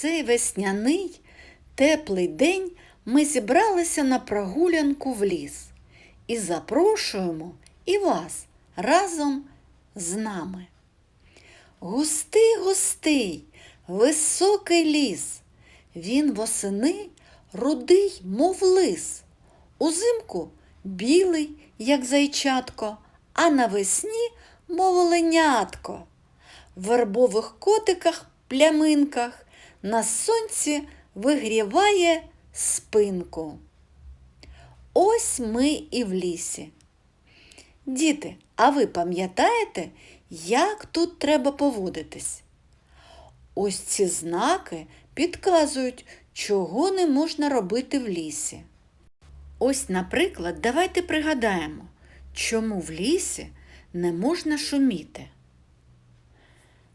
цей весняний теплий день ми зібралися на прогулянку в ліс і запрошуємо і вас разом з нами. Густий, густий, високий ліс. Він восени рудий, мов лис. Узимку білий, як зайчатко, а навесні, мов оленятко. В вербових котиках пляминках на сонці вигріває спинку. Ось ми і в лісі. Діти, а ви пам'ятаєте, як тут треба поводитись? Ось ці знаки підказують, чого не можна робити в лісі. Ось, наприклад, давайте пригадаємо, чому в лісі не можна шуміти.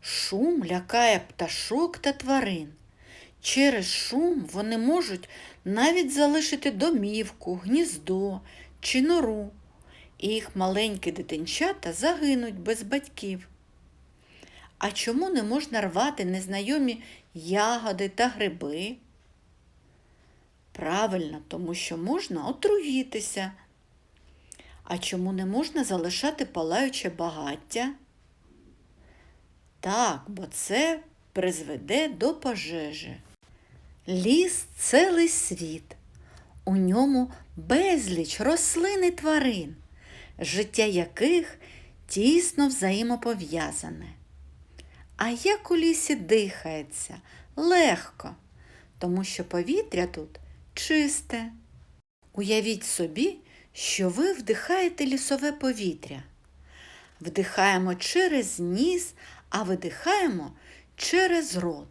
Шум лякає пташок та тварин. Через шум вони можуть навіть залишити домівку, гніздо чи нору, і їх маленькі дитинчата загинуть без батьків. А чому не можна рвати незнайомі ягоди та гриби? Правильно, тому що можна отруїтися. А чому не можна залишати палаюче багаття? Так, бо це призведе до пожежі. Ліс цілий світ. У ньому безліч рослин і тварин, життя яких тісно взаємопов'язане. А як у лісі дихається легко, тому що повітря тут чисте. Уявіть собі, що ви вдихаєте лісове повітря. Вдихаємо через ніс, а видихаємо через рот.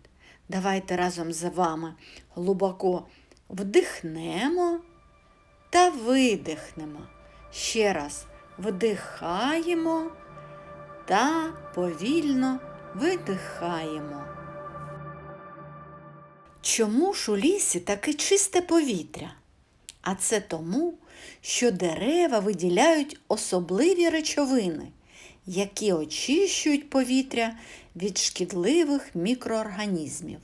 Давайте разом з вами глибоко вдихнемо та видихнемо. Ще раз вдихаємо та повільно видихаємо. Чому ж у лісі таке чисте повітря? А це тому, що дерева виділяють особливі речовини, які очищують повітря від шкідливих мікроорганізмів.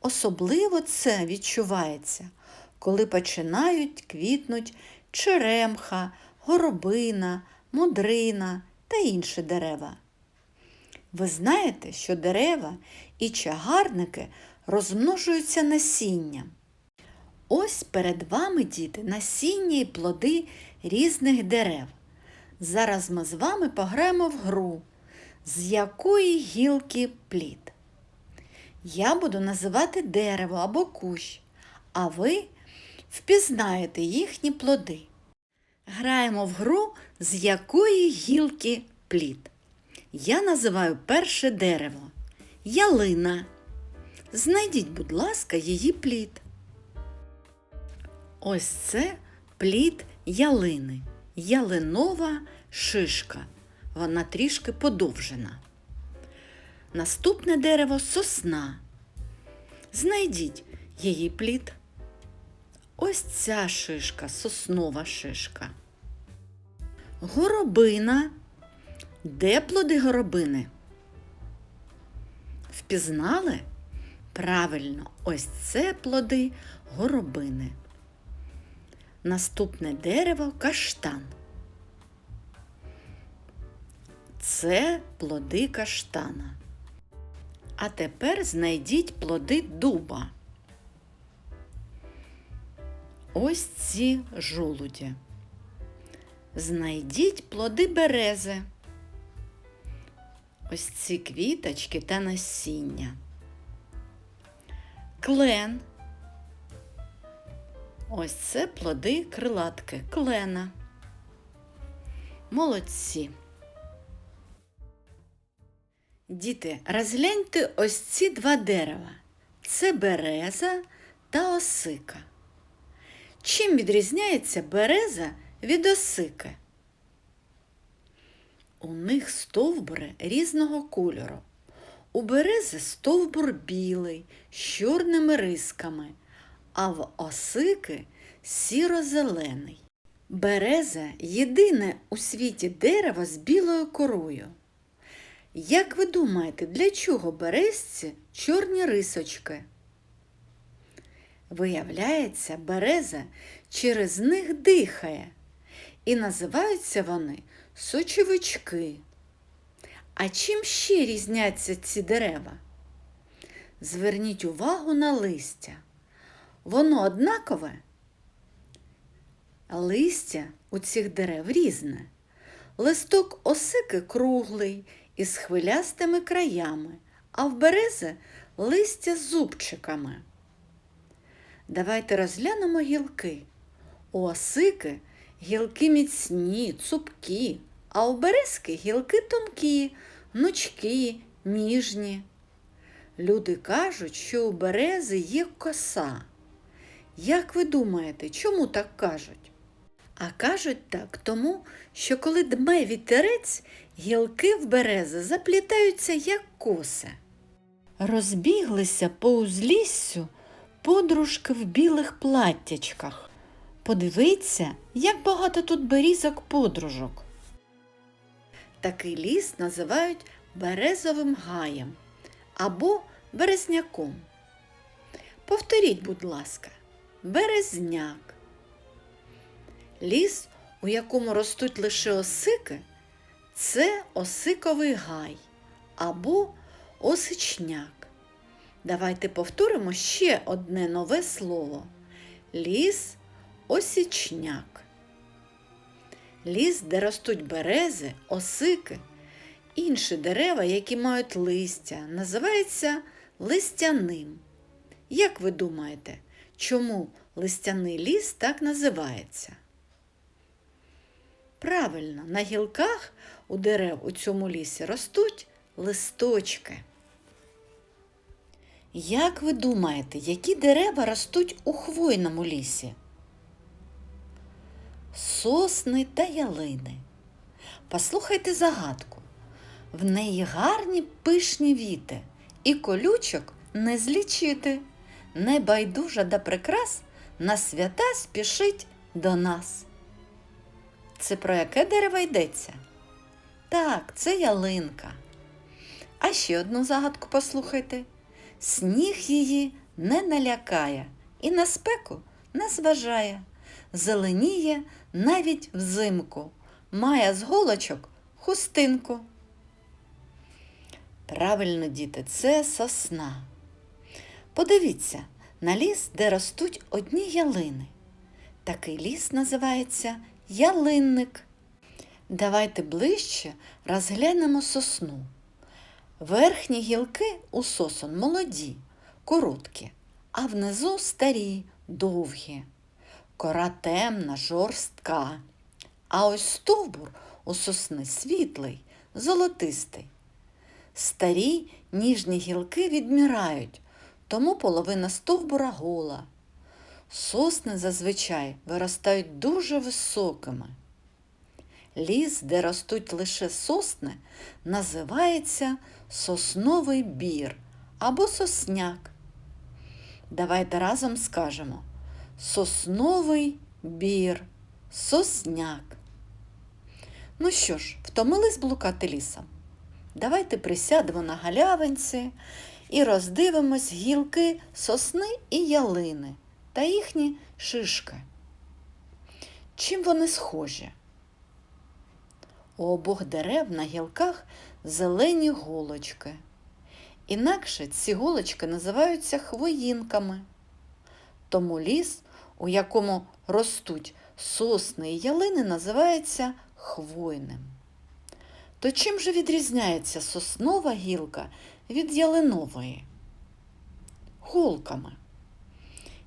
Особливо це відчувається, коли починають квітнуть черемха, горобина, модрина та інші дерева. Ви знаєте, що дерева і чагарники розмножуються насінням. Ось перед вами, діти, насіння і плоди різних дерев. Зараз ми з вами пограємо в гру, з якої гілки плід. Я буду називати дерево або кущ, а ви впізнаєте їхні плоди. Граємо в гру, з якої гілки плід. Я називаю перше дерево ялина. Знайдіть, будь ласка, її плід. Ось це плід ялини, ялинова шишка. Вона трішки подовжена. Наступне дерево сосна. Знайдіть її плід. Ось ця шишка, соснова шишка. Горобина. Де плоди горобини? Впізнали? Правильно, ось це плоди горобини. Наступне дерево каштан. Це плоди каштана. А тепер знайдіть плоди дуба. Ось ці жолуді. Знайдіть плоди берези. Ось ці квіточки та насіння. Клен. Ось це плоди крилатки, клена. Молодці. Діти, розгляньте ось ці два дерева. Це береза та осика. Чим відрізняється береза від осики? У них стовбури різного кольору. У берези стовбур білий з чорними рисками, а в осики сіро-зелений. Береза єдине у світі дерево з білою корою. Як ви думаєте, для чого березці чорні рисочки? Виявляється, береза через них дихає, і називаються вони сочовички. А чим ще різняться ці дерева? Зверніть увагу на листя. Воно однакове. Листя у цих дерев різне. Листок осики круглий із хвилястими краями, а в берези листя з зубчиками. Давайте розглянемо гілки. У осики гілки міцні, цупкі, а у березки гілки тонкі, гнучкі, ніжні. Люди кажуть, що у берези є коса. Як ви думаєте, чому так кажуть? А кажуть так тому, що коли дме вітерець, гілки в берези заплітаються, як коси. Розбіглися по узліссю подружки в білих платтячках. Подивіться, як багато тут берізок подружок. Такий ліс називають березовим гаєм або березняком. Повторіть, будь ласка, березняк. Ліс, у якому ростуть лише осики, це осиковий гай або осичняк. Давайте повторимо ще одне нове слово. Ліс осічняк. Ліс, де ростуть берези, осики, інші дерева, які мають листя, називається листяним. Як ви думаєте, чому листяний ліс так називається? Правильно, на гілках у дерев у цьому лісі ростуть листочки. Як ви думаєте, які дерева ростуть у хвойному лісі? Сосни та ялини. Послухайте загадку. В неї гарні пишні віти, і колючок не злічити. Небайдужа да прикрас на свята спішить до нас. Це про яке дерево йдеться? Так, це ялинка. А ще одну загадку послухайте. Сніг її не налякає і на спеку не зважає. Зеленіє навіть взимку, має з голочок хустинку. Правильно, діти, це сосна. Подивіться на ліс, де ростуть одні ялини. Такий ліс називається ялинник. Давайте ближче розглянемо сосну. Верхні гілки у сосон молоді, короткі, а внизу старі, довгі. Кора темна, жорстка. А ось стовбур у сосни світлий, золотистий. Старі ніжні гілки відмирають, тому половина стовбура гола. Сосни зазвичай виростають дуже високими. Ліс, де ростуть лише сосни, називається сосновий бір або сосняк. Давайте разом скажемо сосновий бір, сосняк. Ну що ж, втомились блукати лісом? Давайте присядемо на галявинці і роздивимось гілки сосни і ялини та їхні шишки. Чим вони схожі? У обох дерев на гілках зелені голочки. Інакше ці голочки називаються хвоїнками. Тому ліс, у якому ростуть сосни і ялини, називається хвойним. То чим же відрізняється соснова гілка від ялинової? Голками.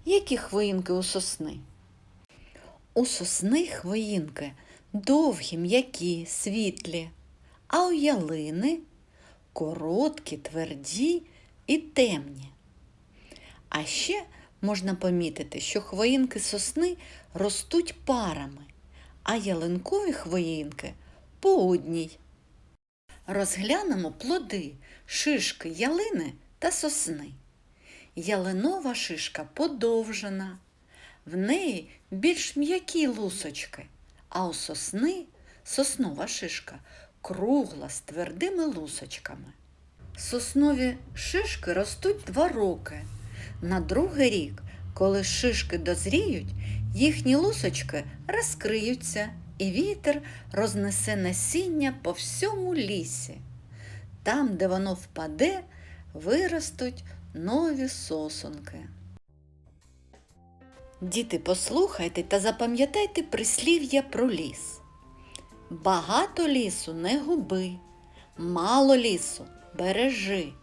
Які хвоїнки у сосни? У сосни хвоїнки довгі, м'які, світлі, а у ялини короткі, тверді і темні. А ще можна помітити, що хвоїнки сосни ростуть парами, а ялинкові хвоїнки по одній. Розглянемо плоди, шишки ялини та сосни. Ялинова шишка подовжена, в неї більш м'які лусочки, а у сосни соснова шишка кругла з твердими лусочками. Соснові шишки ростуть два роки. На другий рік, коли шишки дозріють, їхні лусочки розкриються, і вітер рознесе насіння по всьому лісі. Там, де воно впаде, виростуть нові сосунки. Діти, послухайте та запам'ятайте прислів'я про ліс. Багато лісу не губи, мало лісу бережи,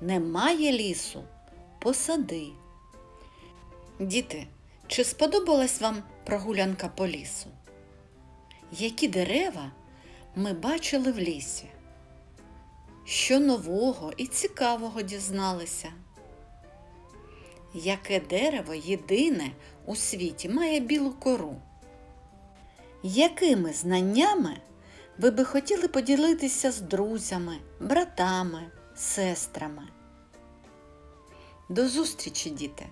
немає лісу посади. Діти, чи сподобалась вам прогулянка по лісу? Які дерева ми бачили в лісі? Що нового і цікавого дізналися? Яке дерево єдине у світі має білу кору? Якими знаннями ви би хотіли поділитися з друзями, братами, сестрами? До зустрічі, діти!